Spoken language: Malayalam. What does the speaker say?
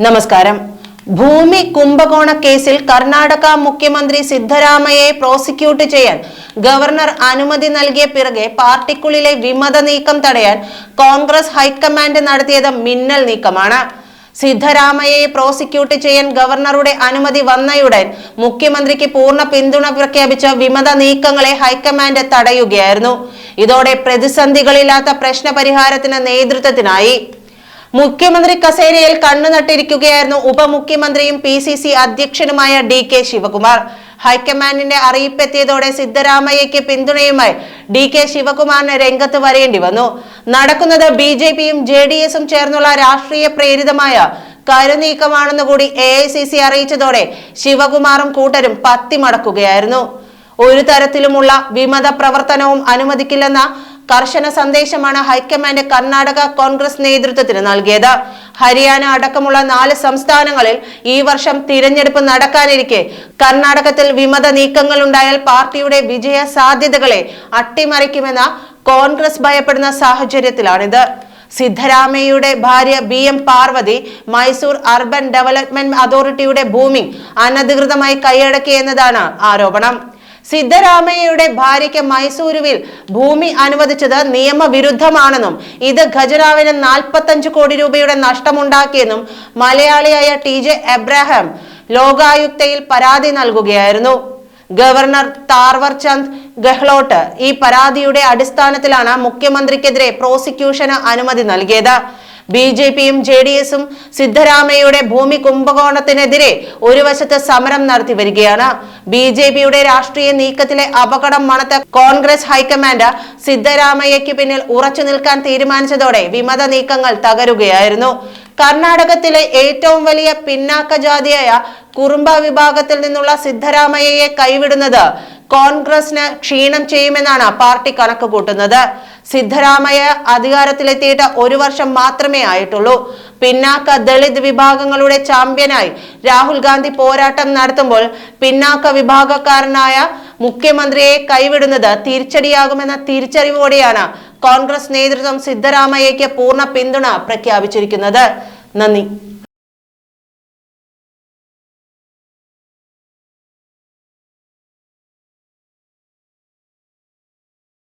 നമസ്കാരം. ഭൂമി കുംഭകോണ കേസിൽ കർണാടക മുഖ്യമന്ത്രി സിദ്ധരാമയെ പ്രോസിക്യൂട്ട് ചെയ്യാൻ ഗവർണർ അനുമതി നൽകിയ പിറകെ പാർട്ടിക്കുള്ളിലെ വിമത നീക്കം തടയാൻ കോൺഗ്രസ് ഹൈക്കമാൻഡ് നടത്തിയത് മിന്നൽ നീക്കമാണ്. സിദ്ധരാമയെ പ്രോസിക്യൂട്ട് ചെയ്യാൻ ഗവർണറുടെ അനുമതി വന്നയുടൻ മുഖ്യമന്ത്രിക്ക് പൂർണ പിന്തുണ പ്രഖ്യാപിച്ച വിമത നീക്കങ്ങളെ ഹൈക്കമാൻഡ് തടയുകയായിരുന്നു. ഇതോടെ പ്രതിസന്ധികളില്ലാത്ത പ്രശ്ന പരിഹാരത്തിന് നേതൃത്വത്തിനായി മുഖ്യമന്ത്രി കസേരയിൽ കണ്ണു നട്ടിരിക്കുകയായിരുന്നു ഉപമുഖ്യമന്ത്രിയും പി സി സി അധ്യക്ഷനുമായ ഡി കെ ശിവകുമാർ. ഹൈക്കമാൻഡിന്റെ അറിയിപ്പെത്തിയതോടെ സിദ്ധരാമയ്യയ്ക്ക് പിന്തുണയുമായി ഡി കെ ശിവകുമാറിന് രംഗത്ത് വരേണ്ടി വന്നു. നടക്കുന്നത് ബി ജെ പിയും ജെ ഡി എസും ചേർന്നുള്ള രാഷ്ട്രീയ പ്രേരിതമായ കരുനീക്കമാണെന്ന് കൂടി എ ഐ സി സി അറിയിച്ചതോടെ ശിവകുമാറും കൂട്ടരും പത്തിമടക്കുകയായിരുന്നു. ഒരു തരത്തിലുമുള്ള വിമത പ്രവർത്തനവും അനുവദിക്കില്ലെന്ന കർശന സന്ദേശമാണ് ഹൈക്കമാൻഡ് കർണാടക കോൺഗ്രസ് നേതൃത്വത്തിന് നൽകിയത്. ഹരിയാന അടക്കമുള്ള നാല് സംസ്ഥാനങ്ങളിൽ ഈ വർഷം തിരഞ്ഞെടുപ്പ് നടക്കാനിരിക്കെ കർണാടകത്തിൽ വിമത നീക്കങ്ങൾ ഉണ്ടായാൽ പാർട്ടിയുടെ വിജയ സാധ്യതകളെ അട്ടിമറിക്കുമെന്ന കോൺഗ്രസ് ഭയപ്പെടുന്ന സാഹചര്യത്തിലാണിത്. സിദ്ധരാമയ്യയുടെ ഭാര്യ B M Parvathi Mysore urban development അതോറിറ്റിയുടെ ഭൂമി അനധികൃതമായി കൈയടക്കിയെന്നതാണ് ആരോപണം. സിദ്ധരാമയ്യയുടെ ഭാര്യയ്ക്ക് മൈസൂരുവിൽ ഭൂമി അനുവദിച്ചത് നിയമവിരുദ്ധമാണെന്നും ഇത് ഖജനാവിന് നാൽപ്പത്തഞ്ച് കോടി രൂപയുടെ നഷ്ടമുണ്ടാക്കിയെന്നും മലയാളിയായ ടി ജെ എബ്രഹാം ലോകായുക്തയിൽ പരാതി നൽകുകയായിരുന്നു. ഗവർണർ താർവർ ചന്ദ് ഗെഹ്ലോട്ട് ഈ പരാതിയുടെ അടിസ്ഥാനത്തിലാണ് മുഖ്യമന്ത്രിക്കെതിരെ പ്രോസിക്യൂഷന് അനുമതി നൽകിയത്. ബി ജെ പിയും ജെ ഡി എസും സിദ്ധരാമയ്യയുടെ ഭൂമി കുംഭകോണത്തിനെതിരെ ഒരു വശത്ത് സമരം നടത്തി വരികയാണ്. ബി ജെ പിയുടെ രാഷ്ട്രീയ നീക്കത്തിലെ അപകടം മണത്ത കോൺഗ്രസ് ഹൈക്കമാൻഡ് സിദ്ധരാമയ്യയ്ക്ക് പിന്നിൽ ഉറച്ചു നിൽക്കാൻ തീരുമാനിച്ചതോടെ വിമത നീക്കങ്ങൾ തകരുകയായിരുന്നു. കർണാടകത്തിലെ ഏറ്റവും വലിയ പിന്നാക്ക ജാതിയായ കുറുമ്പ വിഭാഗത്തിൽ നിന്നുള്ള സിദ്ധരാമയ്യയെ കൈവിടുന്നത് കോൺഗ്രസിന് ക്ഷീണം ചെയ്യുമെന്നാണ് പാർട്ടി കണക്ക് കൂട്ടുന്നത് സിദ്ധരാമയ്യ അധികാരത്തിലെത്തിയിട്ട് ഒരു വർഷം മാത്രമേ ആയിട്ടുള്ളൂ. പിന്നാക്ക ദളിത് വിഭാഗങ്ങളുടെ ചാമ്പ്യനായി രാഹുൽ ഗാന്ധി പോരാട്ടം നടത്തുമ്പോൾ പിന്നാക്ക വിഭാഗക്കാരനായ മുഖ്യമന്ത്രിയെ കൈവിടുന്നത് തിരിച്ചടിയാകുമെന്ന തിരിച്ചറിവോടെയാണ് കോൺഗ്രസ് നേതൃത്വം സിദ്ധരാമയ്യയ്ക്ക് പൂർണ പിന്തുണ പ്രഖ്യാപിച്ചിരിക്കുന്നത്. നന്ദി.